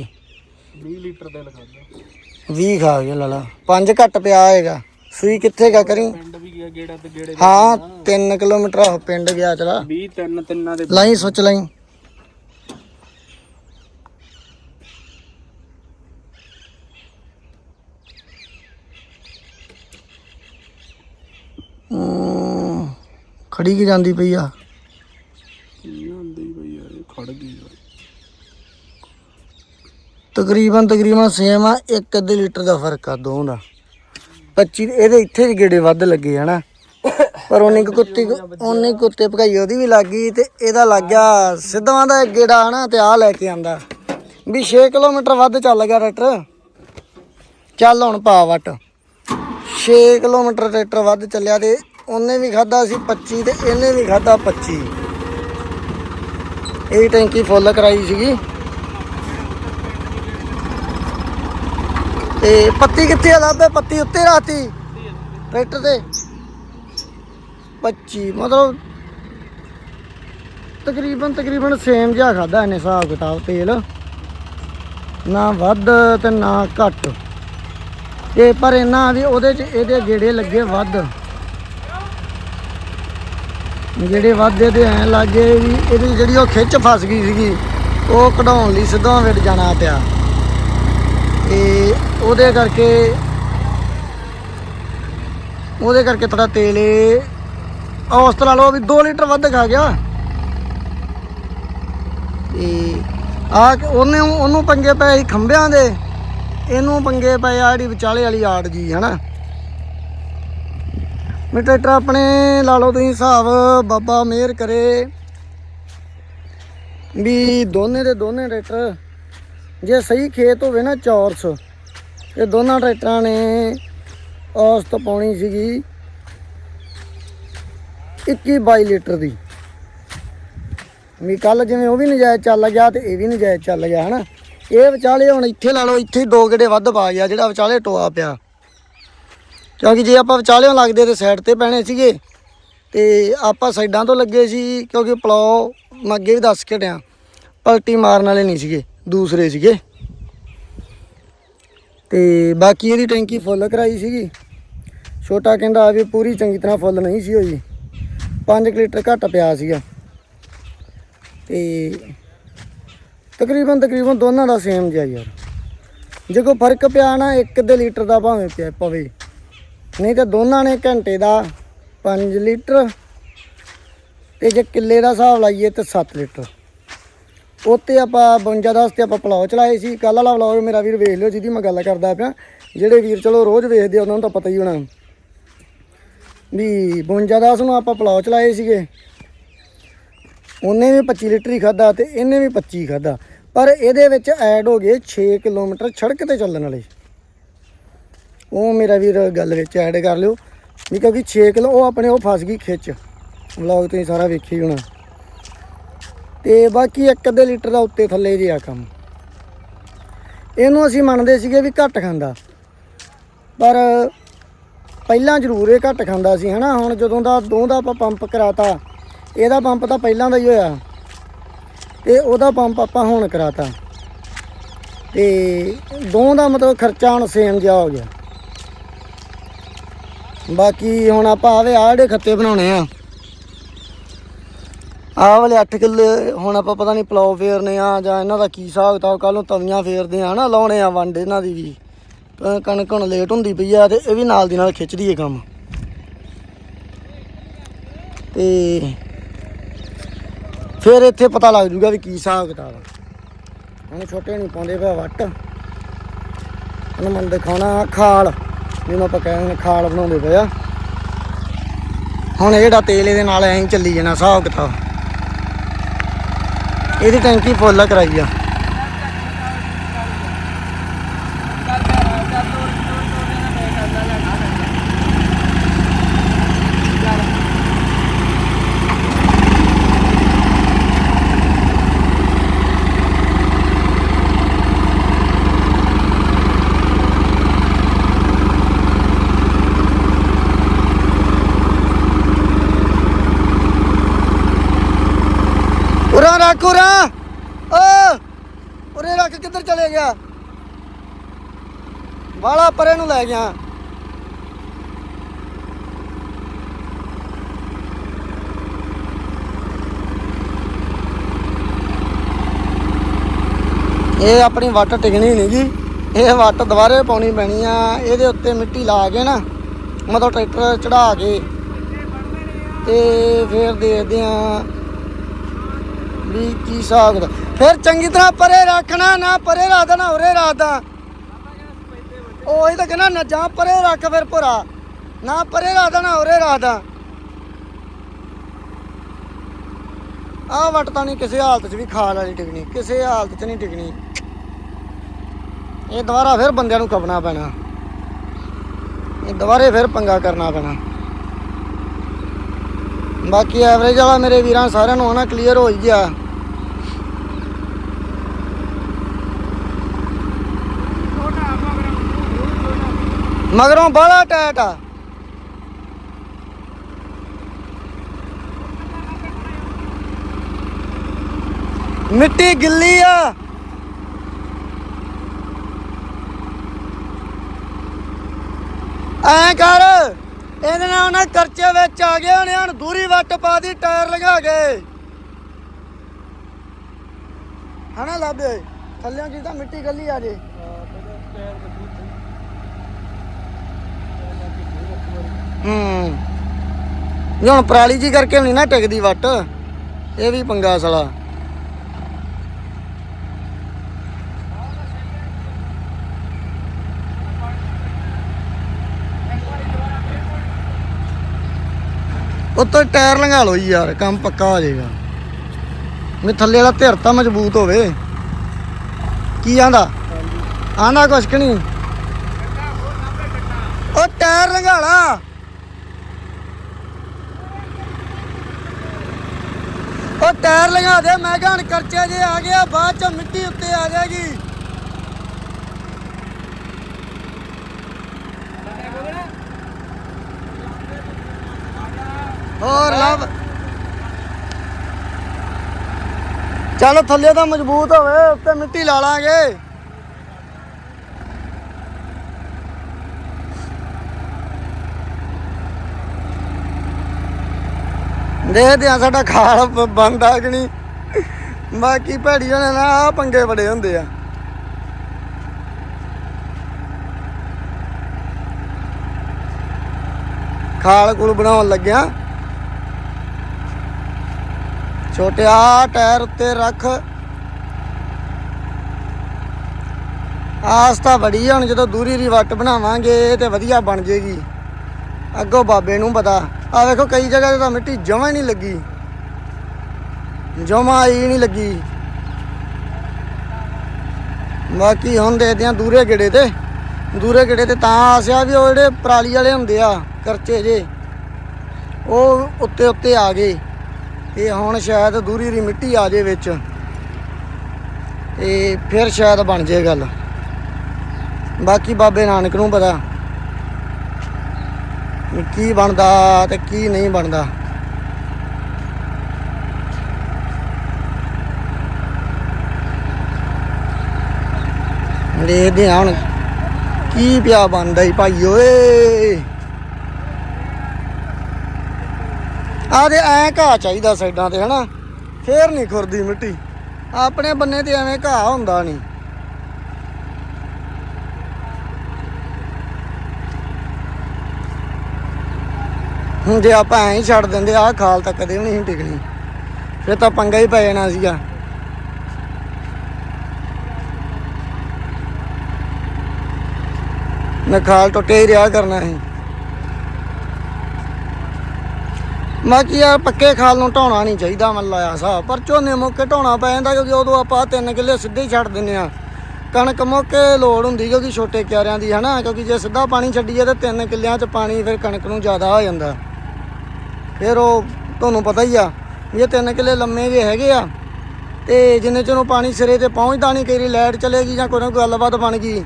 [SPEAKER 2] 20 ਲੀਟਰ ਦਾ ਲਗਾਦਾ
[SPEAKER 1] 20 ਖਾ ਗਿਆ ਲਾਲਾ 5 ਘੱਟ ਪਿਆ ਹੈਗਾ ਸੂਈ ਕਿੱਥੇ ਗਾ ਕਰੀ?
[SPEAKER 2] ਪਿੰਡ ਵੀ ਗਿਆ ਗੇੜਾ ਤੇ ਗੇੜੇ
[SPEAKER 1] ਹਾਂ 3 ਕਿਲੋਮੀਟਰ ਪਿੰਡ ਗਿਆ ਚਲਾ।
[SPEAKER 2] 20 ਤਿੰਨ ਤਿੰਨਾਂ ਦੇ
[SPEAKER 1] ਲਾਈ ਸੋਚ ਲਾਈ। ਖੜੀ ਕੀ ਜਾਂਦੀ ਪਈ ਆ?
[SPEAKER 2] ਇਹ ਖੜ ਗਈ
[SPEAKER 1] ਤਕਰੀਬਨ ਤਕਰੀਬਨ ਸੇਮ ਆ 1 ਅੱਧੇ ਲੀਟਰ ਦਾ ਫ਼ਰਕ ਆ ਦੋਵਾਂ ਦਾ। 25 ਇਹਦੇ ਇੱਥੇ ਵੀ ਗੇੜੇ ਵੱਧ ਲੱਗੇ ਹਨਾ ਪਰ ਉਹਨੇ ਕੁੱਤੀ ਉਹਨੇ ਕੁੱਤੇ ਭਗਾਈ ਉਹਦੀ ਵੀ ਲੱਗ ਗਈ ਤੇ ਇਹਦਾ ਲੱਗ ਗਿਆ ਸਿੱਧਵਾਂ ਦਾ ਗੇੜਾ ਹਨਾ ਤੇ ਆ ਲੈ ਕੇ ਆਂਦਾ। ਵੀ 6 ਕਿਲੋਮੀਟਰ ਵੱਧ ਚੱਲ ਗਿਆ ਟਰੈਕਟਰ। ਚੱਲ ਹੁਣ ਪਾ ਵਟ। 6 ਕਿਲੋਮੀਟਰ ਟਰੈਕਟਰ ਵੱਧ ਚੱਲਿਆ ਤੇ ਉਹਨੇ ਵੀ ਖਾਦਾ ਸੀ 25 ਤੇ ਇਹਨੇ ਵੀ ਖਾਦਾ 25 ਇਹ ਟੈਂਕੀ ਫੁੱਲ ਕਰਾਈ ਸੀਗੀ। ਤੇ ਪੱਤੀ ਕਿੱਥੇ ਆ ਲੱਭੇ ਪੱਤੀ ਉੱਤੇ ਰਾਤੀ ਟਰੈਕਟਰ ਤੇ। 25 ਮਤਲਬ ਤਕਰੀਬਨ ਤਕਰੀਬਨ ਸੇਮ ਜਿਹਾ ਖਾਦਾ ਇਹਨੇ ਹਿਸਾਬ ਕਿਤਾਬ ਤੇਲ। ਨਾ ਵੱਧ ਤੇ ਨਾ ਘੱਟ। ਤੇ ਪਰ ਇਹਨਾਂ ਵੀ ਉਹਦੇ ਚ ਇਹਦੇ ਗੇੜੇ ਲੱਗੇ ਵੱਧ। ਜਿਹੜੇ ਵੱਧਦੇ ਤੇ ਐ ਲੱਗੇ ਵੀ ਇਹਦੀ ਜਿਹੜੀ ਉਹ ਖਿੱਚ ਫਸ ਗਈ ਸੀਗੀ, ਉਹ ਕਢਾਉਣ ਲਈ ਸਿੱਧਾ ਵਿੜ ਜਾਣਾ ਪਿਆ। ਤੇ ਉਹਦੇ ਕਰਕੇ ਉਹਦੇ ਕਰਕੇ ਥੋੜਾ ਤੇਲ ਇਹ ਔਸਤ ਲਾ ਲਓ ਵੀ 2 ਲੀਟਰ ਵੱਧ ਖਾ ਗਿਆ। ਤੇ ਆ ਉਹਨੇ ਉਹਨੂੰ ਪੰਗੇ ਪਏ ਸੀ ਖੰਭਿਆਂ ਦੇ। ਇਹਨੂੰ ਪੰਗੇ ਪਏ ਆ ਜਿਹੜੀ ਵਿਚਾਲੇ ਵਾਲੀ ਆੜ ਜੀ, ਹਨਾ? ਵੀ ਟਰੈਕਟਰ ਆਪਣੇ ਲਾ ਲਓ ਤੁਸੀਂ ਹਿਸਾਬ, ਬਾਬਾ ਮਿਹਰ ਕਰੇ। ਵੀ ਦੋਨੇ ਦੇ ਦੋਨੇ ਟਰੈਕਟਰ, ਜੇ ਸਹੀ ਖੇਤ ਹੋਵੇ ਨਾ ਚੌਰਸ ਇਹ ਦੋਨਾਂ ਟਰੈਕਟਰਾਂ ਨੇ ਔਸਤ ਪਾਉਣੀ ਸੀਗੀ 21 22 ਲੀਟਰ ਦੀ। ਵੀ ਕੱਲ ਜਿਵੇਂ ਉਹ ਵੀ ਨਜਾਇਜ਼ ਚੱਲ ਗਿਆ ਤੇ ਇਹ ਵੀ ਨਜਾਇਜ਼ ਚੱਲ ਗਿਆ, ਹਨਾ? ਇਹ ਵਿਚਾਲੇ ਹੁਣ ਇੱਥੇ ਲਾ ਲਓ, ਇੱਥੇ ਹੀ ਦੋ ਗੇੜੇ ਵੱਧ ਪਾ ਗਿਆ, ਜਿਹੜਾ ਵਿਚਾਲੇ ਟੋਆ ਪਿਆ। ਕਿਉਂਕਿ ਜੇ ਆਪਾਂ ਵਿਚਾਲਿਓਂ ਲੱਗਦੇ ਤੇ ਸਾਈਡ ਤੇ ਪੈਣੇ ਸੀਗੇ, ਤੇ ਆਪਾਂ ਸਾਈਡਾਂ ਤੋਂ ਲੱਗੇ ਸੀ, ਕਿਉਂਕਿ ਪਲਾਓ ਮੈਂ ਅੱਗੇ ਵੀ ਦੱਸ ਕੇ ਟਿਆ, ਪਲਟੀ ਮਾਰਨ ਵਾਲੇ ਨਹੀਂ ਸੀਗੇ, ਦੂਸਰੇ ਸੀਗੇ। ਤੇ ਬਾਕੀ ਇਹਦੀ ਟੈਂਕੀ ਫੁੱਲ ਕਰਾਈ ਸੀਗੀ। ਛੋਟਾ ਕਹਿੰਦਾ ਵੀ ਪੂਰੀ ਚੰਗੀ ਤਰ੍ਹਾਂ ਫੁੱਲ ਨਹੀਂ ਸੀ ਹੋਈ। 5 ਲੀਟਰ ਘੱਟ ਪਿਆ ਸੀਗਾ। ਤੇ ਤਕਰੀਬਨ ਤਕਰੀਬਨ ਦੋਨਾਂ ਦਾ ਸੇਮ ਜਿਹਾ ਯਾਰ। ਜੇ ਕੋਈ ਫ਼ਰਕ ਪਿਆ ਨਾ, ਇੱਕ ਦੇ ਲੀਟਰ ਦਾ ਭਾਵੇਂ ਪਿਆ ਪਵੇ। ਨਹੀਂ ਤਾਂ ਦੋਨਾਂ ਨੇ ਘੰਟੇ ਦਾ 5 ਲੀਟਰ ਤੇ ਜੇ ਕਿੱਲੇ ਦਾ ਹਿਸਾਬ ਲਾਈਏ ਤੇ 7 ਲੀਟਰ। ਉੱਤੇ ਆਪਾਂ 52 ਦਸ ਤੇ ਆਪਾਂ ਪਲਾਓ ਚਲਾਏ ਸੀ। ਕੱਲ ਵਾਲਾ ਵਲੌਗ ਮੇਰਾ ਵੀਰ ਵੇਖ ਲਿਓ, ਜਿਹਦੀ ਮੈਂ ਗੱਲ ਕਰਦਾ ਪਿਆ। ਜਿਹੜੇ ਵੀਰ ਚਲੋ ਰੋਜ਼ ਵੇਖਦੇ ਆ, ਉਹਨਾਂ ਨੂੰ ਤਾਂ ਪਤਾ ਹੀ ਹੋਣਾ। ਵੀ 52 ਦਸ ਨੂੰ ਆਪਾਂ ਪਲਾਓ ਚਲਾਏ ਸੀਗੇ। ਉਹਨੇ ਵੀ 25 ਲੀਟਰ ਹੀ ਖਾਦਾ ਤੇ ਇਹਨੇ ਵੀ 25 ਖਾਦਾ ਪਰ ਇਹਦੇ ਵਿੱਚ ਐਡ ਹੋ ਗਏ 6 ਕਿਲੋਮੀਟਰ ਸੜਕ ਤੇ ਚੱਲਣ ਵਾਲੇ। ਉਹ ਮੇਰਾ ਵੀਰ ਗੱਲ ਵਿੱਚ ਐਡ ਕਰ ਲਿਓ। ਵੀ ਕਿਉਂਕਿ 6 ਕਿਲੋ ਉਹ ਆਪਣੇ ਉਹ ਫਸ ਗਈ ਖਿੱਚ। ਵਲੌਗ ਤੁਸੀਂ ਸਾਰਾ ਵੇਖੀ ਹੋਣਾ। ਤੇ ਬਾਕੀ ਇੱਕ ਅੱਧੇ ਲੀਟਰ ਦਾ ਉੱਤੇ ਥੱਲੇ ਜਿਹਾ ਕੰਮ। ਇਹਨੂੰ ਅਸੀਂ ਮੰਨਦੇ ਸੀਗੇ ਵੀ ਘੱਟ ਖਾਂਦਾ। ਪਰ ਪਹਿਲਾਂ ਜ਼ਰੂਰ ਇਹ ਘੱਟ ਖਾਂਦਾ ਸੀ, ਹਨਾ? ਹੁਣ ਜਦੋਂ ਦਾ ਦੋ ਦਾ ਆਪਾਂ ਪੰਪ ਕਰਾਤਾ, ਇਹਦਾ ਪੰਪ ਤਾਂ ਪਹਿਲਾਂ ਦਾ ਹੀ ਹੋਇਆ। ਤੇ ਉਹਦਾ ਪੰਪ ਆਪਾਂ ਹੁਣ ਕਰਾਤਾ। ਤੇ ਦੋ ਦਾ ਮਤਲਬ ਖਰਚਾ ਹੁਣ ਸੇਮ ਜਿਹਾ ਹੋ ਗਿਆ। ਬਾਕੀ ਹੁਣ ਆਪਾਂ ਆਵੇ ਆਹ ਖੱਤੇ ਬਣਾਉਣੇ ਆ। ਆਹ ਵਾਲੇ 8 ਕਿੱਲੇ, ਹੁਣ ਆਪਾਂ ਪਤਾ ਨਹੀਂ ਪਲਾਉ ਫੇਰਨੇ ਆ ਜਾਂ ਇਹਨਾਂ ਦਾ ਕੀ ਹਿਸਾਬ ਕਿਤਾਬ ਕੱਲ ਨੂੰ ਤਵੀਆਂ ਫੇਰਦੇ ਆ ਹਨਾ, ਲਾਉਣੇ ਆ ਵੰਡ ਇਹਨਾਂ ਦੀ ਵੀ। ਕਣਕ ਹੁਣ ਲੇਟ ਹੁੰਦੀ ਪਈ ਆ ਤੇ ਇਹ ਵੀ ਨਾਲ ਦੀ ਨਾਲ ਖਿੱਚਦੀ ਏ ਕੰਮ। ਤੇ ਫਿਰ ਇੱਥੇ ਪਤਾ ਲੱਗ ਜੂਗਾ ਵੀ ਕੀ ਹਿਸਾਬ ਕਿਤਾਬ ਆ। ਹੁਣ ਛੋਟੇ ਨਹੀਂ ਪਾਉਂਦੇ ਪਿਆ ਵੱਟ। ਉਹਨੂੰ ਮਨ ਦਿਖਾਉਣਾ ਖਾਲ। ਜਿਹਨੂੰ ਆਪਾਂ ਕਹਿੰਦੇ ਨੇ ਖਾਲ ਬਣਾਉਂਦੇ ਪਏ ਆ। ਹੁਣ ਇਹ ਜਿਹੜਾ ਤੇਲ ਇਹਦੇ ਨਾਲ ਐਂ ਚੱਲੀ ਜਾਣਾ, ਹਿਸਾਬ ਕਿਤਾਬ। ਇਹਦੀ ਟੈਂਕੀ ਫੁੱਲ ਕਰਾਈ ਆ ਉਰਾ ਰੱਖ ਉਰਾ ਓ ਉਰੇ ਕਿੱਧਰ ਚਲੇ ਗਿਆ? ਵਾਲਾ ਪਰੇ ਨੂੰ ਲੈ ਗਿਆ। ਇਹ ਆਪਣੀ ਵੱਟ ਟਿਕਣੀ ਨਹੀਂ ਜੀ ਇਹ ਵੱਟ ਦੁਬਾਰੇ ਪਾਉਣੀ ਪੈਣੀ ਆ। ਇਹਦੇ ਉੱਤੇ ਮਿੱਟੀ ਲਾ ਕੇ ਨਾ, ਮਤਲਬ ਟਰੈਕਟਰ ਚੜਾ ਕੇ ਤੇ ਫੇਰ ਦੇਖਦੇ ਆ ਵੀ ਕੀ ਹਿਸਾਬ ਦਾ। ਫਿਰ ਚੰਗੀ ਤਰ੍ਹਾਂ ਪਰੇ ਰੱਖਣਾ, ਨਾ ਪਰੇ ਰੱਖ ਨਾ ਉਰੇ ਰੱਖ ਦਾ ਤਾਂ ਕਹਿੰਦਾ, ਨਾ ਜਾਂ ਪਰੇ ਰੱਖ ਫਿਰ ਭੁਰਾ। ਨਾ ਪਰੇ ਰੱਖ ਨਾ ਉਰੇ ਰੱਖ ਦਾ ਆਹ ਤਾਂ ਨਹੀਂ ਕਿਸੇ ਹਾਲਤ 'ਚ ਵੀ ਖਾਲ ਵਾਲੀ ਟਿਕਣੀ, ਕਿਸੇ ਹਾਲਤ 'ਚ ਨਹੀਂ ਟਿਕਣੀ। ਇਹ ਦੁਬਾਰਾ ਫਿਰ ਬੰਦਿਆਂ ਨੂੰ ਕਪਣਾ ਪੈਣਾ। ਇਹ ਦੁਬਾਰੇ ਫਿਰ ਪੰਗਾ ਕਰਨਾ ਪੈਣਾ। ਬਾਕੀ ਐਵਰੇਜ ਵਾਲਾ ਮੇਰੇ ਵੀਰਾਂ ਸਾਰਿਆਂ ਨੂੰ ਹਨਾ ਕਲੀਅਰ ਹੋ ਹੀ ਗਿਆ। ਮਗਰੋਂ ਬਾਹਲਾ ਟਾਇਟ ਆ। ਮਿੱਟੀ ਗਿੱਲੀ ਆ। ਐ ਕਰ, ਇਹਦੇ ਨਾਲ ਨਾ ਕਰਚੇ ਵਿੱਚ ਆ ਗਏ ਹੋਣੇ, ਹਣ ਦੂਰੀ ਵੱਟ ਪਾ ਦੀ, ਟਾਇਰ ਲਗਾ ਕੇ। ਹਣਾ ਲੱਭੇ ਥੱਲਿਓਂ ਕੀ ਤਾਂ ਮਿੱਟੀ ਗੱਲੀ ਆ ਜੇ। ਹੂੰ। ਇਹ ਹੁਣ ਪਰਾਲੀ ਜੀ ਕਰਕੇ ਨਹੀਂ ਨਾ ਟਿਕਦੀ ਵੱਟ ਇਹ ਵੀ ਪੰਗਾ ਸਲਾ। ਉੱਤੋਂ ਟਾਇਰ ਲੰਘਾ ਲਓ ਯਾਰ ਕੰਮ ਪੱਕਾ ਹੋ ਜਾਏਗਾ। ਵੀ ਥੱਲੇ ਵਾਲਾ ਧਿਰ ਤਾਂ ਮਜ਼ਬੂਤ ਹੋਵੇ। ਕੀ ਆਂਦਾ? ਆਂਦਾ ਕੁਛ ਕਿ ਨਹੀਂ? ਉਹ ਟਾਇਰ ਲੰਘਾ ਲਾ। ਟਾਇਰ ਲੰਘਾ ਦੇ, ਮੈਂ ਕਿਹਾ ਹੁਣ ਜੇ ਆ ਗਿਆ ਬਾਅਦ ਚ ਮਿੱਟੀ ਉੱਤੇ ਆ ਜਾਏਗੀ। ਹੋਰ ਲਵ। ਚੱਲ ਥੱਲੇ ਤਾਂ ਮਜ਼ਬੂਤ ਹੋਵੇ, ਉੱਤੇ ਮਿੱਟੀ ਲਾ ਲਾਂਗੇ। ਦੇਖਦੇ ਆ ਸਾਡਾ ਖਾਲ ਬ- ਬਣਦਾ ਕਿ ਨਹੀਂ? ਬਾਕੀ ਭੈੜੀ ਨੇ ਨਾ, ਆਹ ਪੰਗੇ ਬੜੇ ਹੁੰਦੇ ਆ। ਖਾਲ ਕੁਲ ਬਣਾਉਣ ਲੱਗਿਆ। ਛੋਟਿਆ ਟਾਇਰ ਉੱਤੇ ਰੱਖ। ਆਸ ਤਾਂ ਬੜੀ ਹੁਣ ਜਦੋਂ ਦੂਰੀ ਦੀ ਵੱਟ ਬਣਾਵਾਂਗੇ ਤੇ ਵਧੀਆ ਬਣ ਜੇਗੀ। ਅੱਗੋਂ ਬਾਬੇ ਨੂੰ ਪਤਾ। ਆ ਵੇਖੋ, ਕਈ ਜਗ੍ਹਾ ਤੇ ਤਾਂ ਮਿੱਟੀ ਜਮਾਂ ਨਹੀਂ ਲੱਗੀ। ਜਮਾਂ ਹੀ ਨਹੀਂ ਲੱਗੀ। ਬਾਕੀ ਹੁਣ ਦੇਖਦੇ ਆ ਦੂਰੇ ਗੇੜੇ ਤੇ। ਦੂਰੇ ਗੇੜੇ ਤੇ ਤਾਂ ਆਸਿਆ ਵੀ ਉਹ ਜਿਹੜੇ ਪਰਾਲੀ ਵਾਲੇ ਹੁੰਦੇ ਆ, ਕਰਚੇ ਜੇ, ਉਹ ਉੱਤੇ ਉੱਤੇ ਆ ਗਏ। ਇਹ ਹੁਣ ਸ਼ਾਇਦ ਦੂਰੀ ਦੀ ਮਿੱਟੀ ਆ ਜੇ ਵਿੱਚ। ਤੇ ਫਿਰ ਸ਼ਾਇਦ ਬਣ ਜੇ ਗੱਲ। ਬਾਕੀ ਬਾਬੇ ਨਾਨਕ ਨੂੰ ਪਤਾ। ਵੀ ਕੀ ਬਣਦਾ ਤੇ ਕੀ ਨਹੀਂ ਬਣਦਾ। ਦੇਖਦੇ ਹਾਂ ਹੁਣ ਕੀ ਪਿਆ ਬਣਦਾ ਈ ਭਾਈ ਓਏ। ਆ ਦੇ ਐ ਘਾਹ ਚਾਹੀਦਾ ਸਾਈਡਾਂ ਤੇ ਹਨਾ, ਫੇਰ ਨਹੀਂ ਖੁਰਦੀ ਮਿੱਟੀ। ਆਪਣੇ ਬੰਨੇ ਤੇ ਐਵੇਂ ਘਾਹ ਹੁੰਦਾ ਨਹੀਂ ਹੁਣ ਜੇ ਆਪਾਂ ਐਂ ਹੀ ਛੱਡ ਦਿੰਦੇ, ਆਹ ਖਾਲ ਤਾਂ ਕਦੇ ਵੀ ਨਹੀਂ ਟਿਕਣੀ। ਫਿਰ ਤਾਂ ਪੰਗਾ ਹੀ ਪੈ ਜਾਣਾ ਸੀਗਾ। ਨਾ ਖਾਲ ਟੁੱਟਿਆ ਹੀ ਰਿਹਾ ਕਰਨਾ ਸੀ। ਬਾਕੀ ਯਾਰ ਪੱਕੇ ਖਾਲ ਨੂੰ ਢਾਉਣਾ ਨਹੀਂ ਚਾਹੀਦਾ, ਮਨ ਲਾਇਆ ਹਿਸਾਬ ਪਰ ਝੋਨੇ ਮੌਕੇ ਢਾਉਣਾ ਪੈ ਜਾਂਦਾ ਕਿਉਂਕਿ ਉਦੋਂ ਆਪਾਂ ਤਿੰਨ ਕਿੱਲੇ ਸਿੱਧੇ ਹੀ ਛੱਡ ਦਿੰਦੇ ਆ ਕਣਕ ਮੌਕੇ ਲੋੜ ਹੁੰਦੀ ਕਿਉਂਕਿ ਛੋਟੇ ਕਿਆਰਿਆਂ ਦੀ, ਹਨਾ? ਕਿਉਂਕਿ ਜੇ ਸਿੱਧਾ ਪਾਣੀ ਛੱਡੀਏ ਤਾਂ ਤਿੰਨ ਕਿੱਲਿਆਂ 'ਚ ਪਾਣੀ ਫਿਰ ਕਣਕ ਨੂੰ ਜ਼ਿਆਦਾ ਹੋ ਜਾਂਦਾ। ਫਿਰ ਉਹ ਤੁਹਾਨੂੰ ਪਤਾ ਹੀ ਆ ਵੀ ਇਹ ਤਿੰਨ ਕਿੱਲੇ ਲੰਮੇ ਜੇ ਹੈਗੇ ਆ ਤੇ ਜਿੰਨੇ ਚਿਰ ਨੂੰ ਪਾਣੀ ਸਿਰੇ ਤੇ ਪਹੁੰਚਦਾ ਨਹੀਂ, ਕਈ ਵਾਰੀ ਲਾਈਟ ਚਲੇਗੀ ਜਾਂ ਕੋਈ ਨਾ ਕੋਈ ਗੱਲਬਾਤ ਬਣ ਗਈ।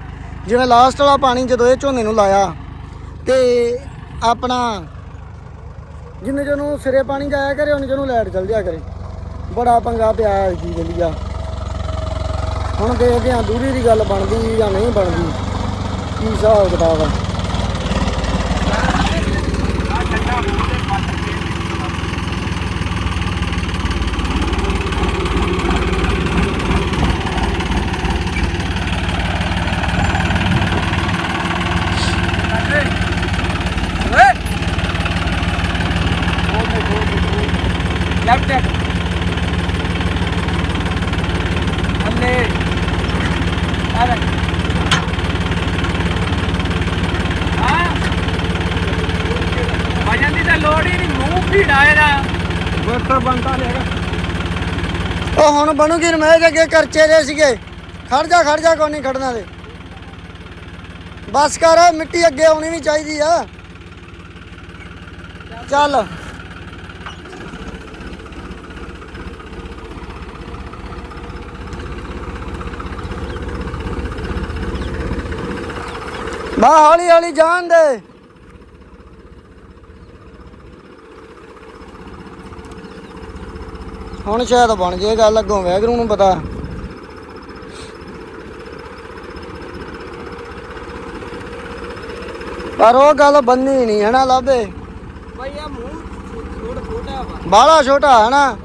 [SPEAKER 1] ਜਿਵੇਂ ਲਾਸਟ ਵਾਲਾ ਪਾਣੀ ਜਦੋਂ ਇਹ ਝੋਨੇ ਨੂੰ ਲਾਇਆ ਤੇ ਆਪਣਾ ਜਿੰਨੇ ਚਿਰ ਨੂੰ ਸਿਰੇ ਪਾਣੀ ਜਾਇਆ ਕਰੇ ਉਹਨੇ ਚਿਰ ਨੂੰ ਲਾਈਟ ਚਲ ਜਾਇਆ ਕਰੇ। ਬੜਾ ਪੰਗਾ ਪਿਆ ਹੈ ਜੀ ਗਲੀਆ ਹੁਣ ਦੇਖਦੇ ਆ ਦੂਰੀ ਦੀ ਗੱਲ ਬਣਦੀ ਜਾਂ ਨਹੀਂ ਬਣਦੀ, ਕੀ ਹਿਸਾਬ ਕਿਤਾਬ ਆ
[SPEAKER 2] ਲੈਫਟ ਥੱਲੇ ਆ ਲੈ ਹਾਂ ਵਜਨ ਦੀ ਤਾਂ ਲੋੜ ਹੀ ਨਹੀਂ ਮੂੰਹ ਭੀੜਾ ਇਹਦਾ ਵਰਕਰ ਬੰਦਾ ਲੈਗਾ
[SPEAKER 1] ਉਹ ਹੁਣ ਬਣੂਗੀ ਰਮੇਸ਼ ਅੱਗੇ ਕਰਚੇ ਦੇ ਸੀਗੇ। ਖੜ ਜਾ ਖੜ ਜਾ ਕੋਈ ਨਹੀਂ ਖੜਨਾ ਦੇ ਬਸ ਕਰ, ਮਿੱਟੀ ਅੱਗੇ ਆਉਣੀ ਵੀ ਚਾਹੀਦੀ ਆ। ਚੱਲ। ਬਾ ਹੌਲੀ ਹੌਲੀ ਜਾਣ ਦੇ। ਹੁਣ ਸ਼ਾਇਦ ਬਣ ਜੇ ਗੱਲ ਅੱਗੋਂ ਵੈਗਰੂ ਨੂੰ ਪਤਾ। ਪਰ ਉਹ ਗੱਲ ਬੰਨੀ ਨਹੀਂ ਹੈ ਨਾ ਲਾਬੇ।
[SPEAKER 2] ਭਾਈ ਆ ਮੂੰਹ ਛੋਟਾ ਛੋਟਾ ਵਾ।
[SPEAKER 1] ਬਾਹਲਾ ਛੋਟਾ ਹੈ ਨਾ।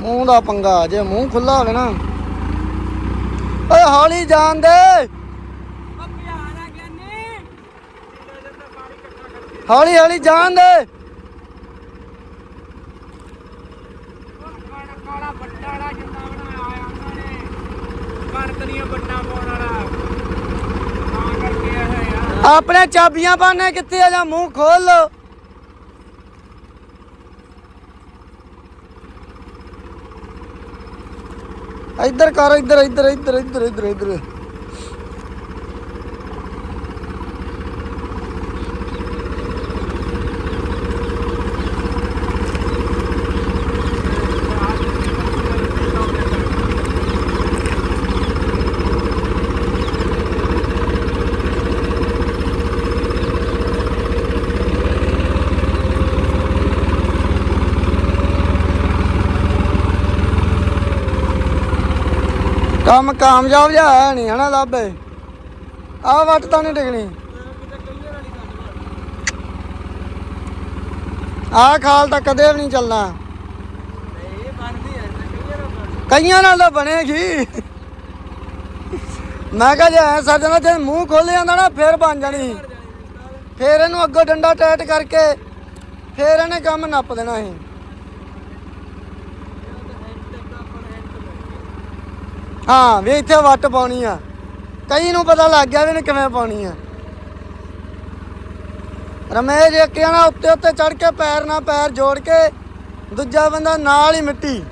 [SPEAKER 1] ਮੂੰਹ ਦਾ ਪੰਗਾ ਜੇ ਮੂੰਹ ਖੁੱਲਾ ਹੋਵੇ ਨਾ। ਓਏ ਹੌਲੀ ਜਾਣ ਦੇ। ਹੌਲੀ ਹੌਲੀ ਜਾਣ ਦੇ
[SPEAKER 2] ਕਾਲਾ ਵੱਡਾ ਵਾਲਾ ਜਿੰਨਾ ਬਣਾਇਆ ਉਹਨਾਂ ਨੇ ਕਣਕ ਦੀਆਂ ਵੱਡਾ ਪਾਉਣ ਵਾਲਾ ਤਾਂ ਕਰਕੇ ਇਹ ਯਾਰ
[SPEAKER 1] ਆਪਣੇ ਚਾਬੀਆਂ ਪਾਣੇ ਕਿੱਥੇ ਆ ਜਾਂ ਮੂੰਹ ਖੋਲ ਲੋ ਇੱਧਰ ਕਰ ਇੱਧਰ ਇੱਧਰ ਇੱਧਰ ਇੱਧਰ ਇੱਧਰ ਇੱਧਰ। ਕੰਮ ਕਾਮਯਾਬ ਜਾ ਹੈ ਨਹੀਂ ਹਨਾ ਲੱਭੇ ਆਹ ਵੱਟ ਤਾਂ ਨਹੀਂ ਡਿਗਣੀ। ਆਹ ਖਾਲ ਤਾਂ ਕਦੇ ਵੀ ਨਹੀਂ ਚੱਲਣਾ।
[SPEAKER 2] ਕਈਆਂ ਨਾਲ
[SPEAKER 1] ਤਾਂ ਬਣੇਗੀ। ਮੈਂ ਕਿਹਾ ਜੇ ਐ ਸੱਜਣਾ, ਜੇ ਮੂੰਹ ਖੋਲ ਜਾਂਦਾ ਨਾ, ਫੇਰ ਬਣ ਜਾਣੀ। ਫੇਰ ਇਹਨੂੰ ਅੱਗੋਂ ਡੰਡਾ ਟਾਈਟ ਕਰਕੇ ਫੇਰ ਇਹਨੇ ਕੰਮ ਨੱਪ ਦੇਣਾ ਸੀ। ਹਾਂ, ਵੀ ਇੱਥੇ ਵੱਟ ਪਾਉਣੀ ਆ। ਕਈ ਨੂੰ ਪਤਾ ਲੱਗ ਗਿਆ ਵੀ ਇਹਨੇ ਕਿਵੇਂ ਪਾਉਣੀ ਆ। ਰਮੇਸ਼ ਇੱਕ ਜਣਾ ਉੱਤੇ ਉੱਤੇ ਚੜ ਕੇ ਪੈਰ ਨਾਲ ਪੈਰ ਜੋੜ ਕੇ ਦੂਜਾ ਬੰਦਾ ਨਾਲ ਹੀ ਮਿੱਟੀ।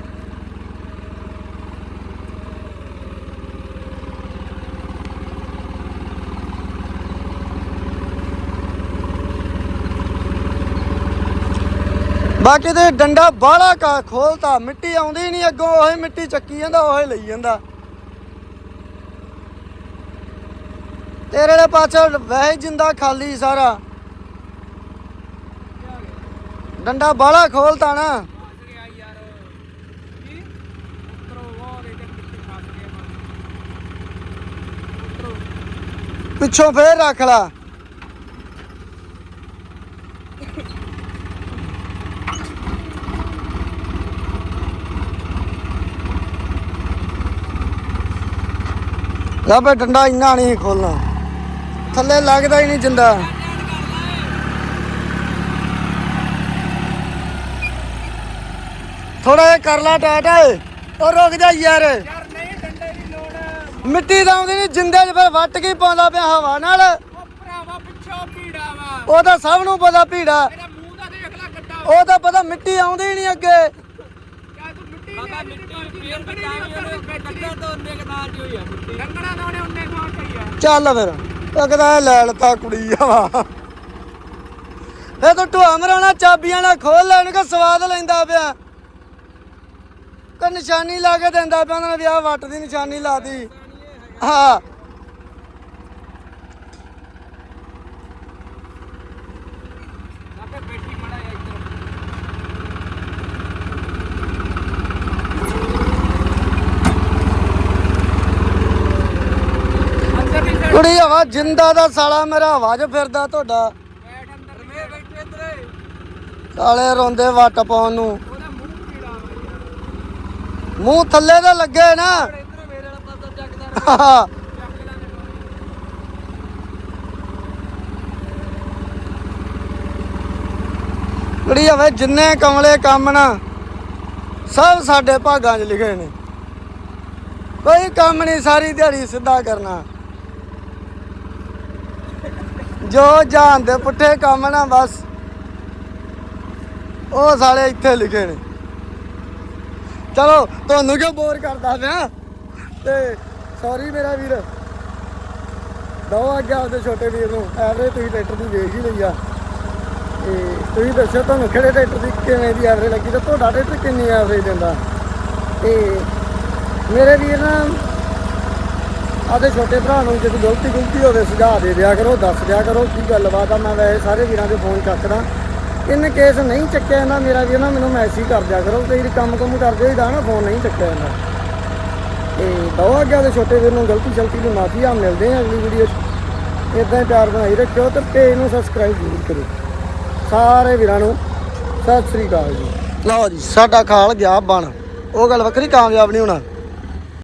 [SPEAKER 1] ਬਾਕੀ ਤੇ ਡੰਡਾ ਬਾਹਲਾ ਕਾ ਖੋਲਤਾ, ਮਿੱਟੀ ਆਉਂਦੀ ਨਹੀਂ ਅੱਗੋਂ ਉਹੀ ਮਿੱਟੀ ਚੱਕੀ ਜਾਂਦਾ, ਉਹੀ ਲਈ ਜਾਂਦਾ। ਤੇਰੇ ਦੇ ਪਾਛੇ ਵੈਸੇ ਜਿੰਦਾ ਖਾਲੀ ਸਾਰਾ। ਡੰਡਾ ਬਾਹਲਾ ਖੋਲਤਾ ਨਾ।
[SPEAKER 2] ਪਿੱਛੋਂ
[SPEAKER 1] ਫੇਰ ਰੱਖ ਲਾ। ਲੱਭੇ ਡੰਡਾ ਇੰਨਾ ਨਹੀਂ ਖੋਲਣਾ। ਥੱਲੇ ਲੱਗਦਾ ਹੀ ਨਹੀਂ ਜਿੰਦਾ। ਥੋੜਾ ਜਿਹਾ ਕਰ ਲਾ ਟਾਟ। ਉਹ ਰੁਕ ਜਾ ਯਾਰ।
[SPEAKER 2] ਯਾਰ ਨਹੀਂ ਡੰਡੇ ਦੀ ਲੋੜ
[SPEAKER 1] ਮਿੱਟੀ ਤਾਂ ਆਉਂਦੀ ਨਹੀਂ, ਜਿੰਦੇ 'ਚ ਫਿਰ ਵੱਟ ਕੇ ਹੀ ਪਾਉਂਦਾ ਪਿਆ ਹਵਾ ਨਾਲ।
[SPEAKER 2] ਉਹ ਭਰਾਵਾ ਪਿੱਛੋਂ ਪੀੜਾ ਵਾ
[SPEAKER 1] ਉਹ ਤਾਂ ਸਭ ਨੂੰ ਪਤਾ ਭੀੜਾ।
[SPEAKER 2] ਮੇਰਾ ਮੂੰਹ ਦਾ ਦੇਖ ਲੈ ਗੱਡਾ
[SPEAKER 1] ਉਹ ਤਾਂ ਪਤਾ ਮਿੱਟੀ ਆਉਂਦੀ ਹੀ ਨਹੀਂ ਅੱਗੇ।
[SPEAKER 2] ਕਿਆ ਮਿੱਟੀ ਬਾਬਾ ਮਿੱਟੀ ਪੀਰ ਬਚਾਈ ਤੋਂ ਉਹਨੇ ਕਨਾਲ ਦੀ ਹੋਈ ਆ ਮਿੱਟੀ ਲੰਗੜਾ ਤਾਂ ਉਹਨੇ ਖਾਣ ਪਈ ਆ
[SPEAKER 1] ਚੱਲ ਫਿਰ। ਉਹ ਕਹਿੰਦਾ ਲੈ ਲਤਾ ਕੁੜੀ ਆ ਇਹ ਤੂੰ ਢੂਆ ਮਰਾਣਾ ਚਾਬੀਆਂ ਨਾਲ ਖੋਲ ਲੈਣ ਕੋ ਸਵਾਦ ਲੈਂਦਾ ਪਿਆ। ਕੋ ਨਿਸ਼ਾਨੀ ਲਾ ਕੇ ਦਿੰਦਾ ਪਿਆ, ਉਹਨਾਂ ਨੇ ਵਿਆਹ ਵੱਟ ਦੀ ਨਿਸ਼ਾਨੀ ਲਾਤੀ ਹਾਂ
[SPEAKER 2] ਆਪੇ ਬੈਠੀ ਮੜਾ ਇੱਧਰ ਅੰਦਰ ਨਹੀਂ ਸੜ
[SPEAKER 1] ਕੁੜੀ ਹਵਾ ਜਿੰਦਾ ਦਾ ਸਾਲਾ, ਮੇਰਾ ਹਵਾ 'ਚ ਫਿਰਦਾ ਤੁਹਾਡਾ।
[SPEAKER 2] ਬੈਠ
[SPEAKER 1] ਸਾਲੇ ਰੋਂਦੇ ਵੱਟ ਪਾਉਣ ਨੂੰ।
[SPEAKER 2] ਮੂੰਹ
[SPEAKER 1] ਥੱਲੇ ਤਾਂ ਲੱਗੇ ਨਾ।
[SPEAKER 2] ਇੱਧਰ
[SPEAKER 1] ਕੁੜੀ ਹਵੇ ਜਿੰਨੇ ਕਮਲੇ ਕੰਮ ਨਾ, ਸਭ ਸਾਡੇ ਭਾਗਾਂ 'ਚ ਲਿਖੇ ਨੇ। ਕੋਈ ਕੰਮ ਨਹੀਂ, ਸਾਰੀ ਦਿਹਾੜੀ ਸਿੱਧਾ ਕਰਨਾ। ਜੋ ਜਾਣ ਦੇ ਪੁੱਠੇ ਕੰਮ ਨਾ ਬਸ। ਉਹ ਸਾਲੇ ਇੱਥੇ ਲਿਖੇ ਨੇ। ਚਲੋ, ਤੁਹਾਨੂੰ ਕਿਉਂ ਬੋਰ ਕਰਦਾ ਪਿਆ? ਤੇ ਸੌਰੀ ਮੇਰਾ ਵੀਰ। ਦੋ ਅੱਗੇ ਆਪਦੇ ਛੋਟੇ ਵੀਰ ਨੂੰ। ਐਵਰੇਜ ਤੁਸੀਂ ਟਰੈਕਟਰ ਦੀ ਵੇਖ ਹੀ ਲਈ ਆ। ਤੇ ਤੁਸੀਂ ਦੱਸੋ ਤੁਹਾਨੂੰ ਕਿਹੜੇ ਟਰੈਕਟਰ ਦੀ, ਕਿਵੇਂ ਦੀ ਐਵਰੇਜ ਲੱਗੀ ਤੇ ਤੁਹਾਡਾ ਟਰੈਕਟਰ ਕਿੰਨੀ ਐਵਰੇਜ ਦਿੰਦਾ? ਤੇ ਮੇਰੇ ਵੀਰ ਨਾ ਆਦੇ ਛੋਟੇ ਭਰਾ ਨੂੰ ਜੇ ਕੋਈ ਗਲਤੀ ਗੁਲਤੀ ਹੋਵੇ ਸੁਝਾਅ ਦੇ ਦਿਆ ਕਰੋ, ਦੱਸ ਦਿਆ ਕਰੋ ਕੀ ਗੱਲਬਾਤ ਆ, ਮੈਂ ਵੈਸੇ ਸਾਰੇ ਵੀਰਾਂ ਦੇ ਫੋਨ ਚੱਕਦਾ। ਇਨ ਕੇਸ ਨਹੀਂ ਚੱਕਿਆ ਜਾਂਦਾ ਮੇਰਾ ਵੀ ਨਾ, ਮੈਨੂੰ ਮੈਸੇਜ ਕਰ ਦਿਆ ਕਰੋ, ਕਈ ਵਾਰੀ ਕੰਮ ਕੰਮ ਕਰਦੇ ਹੋਈਦਾ ਨਾ ਫੋਨ ਨਹੀਂ ਚੱਕਿਆ ਜਾਂਦਾ। ਤੇ ਦੋ ਅੱਗੇ ਦੇ ਛੋਟੇ ਵੀਰ ਨੂੰ ਗਲਤੀ ਸ਼ਲਤੀ ਦੀ ਮਾਫੀ ਆ, ਮਿਲਦੇ ਆ ਅਗਲੀ ਵੀਡੀਓ 'ਚ। ਇਦਾਂ ਹੀ ਪਿਆਰ ਬਣਾਈ ਰੱਖਿਓ ਤੇ ਪੇਜ ਨੂੰ ਸਬਸਕ੍ਰਾਈਬ ਜ਼ਰੂਰ ਕਰੋ ਸਾਰੇ ਵੀਰਾਂ ਨੂੰ ਸਤਿ ਸ੍ਰੀ ਅਕਾਲ ਜੀ। ਲਓ ਜੀ, ਸਾਡਾ ਖਾਲ ਗਿਆ ਬਣ। ਉਹ ਗੱਲ ਵੱਖਰੀ ਕਾਮਯਾਬ ਨਹੀਂ ਹੋਣਾ।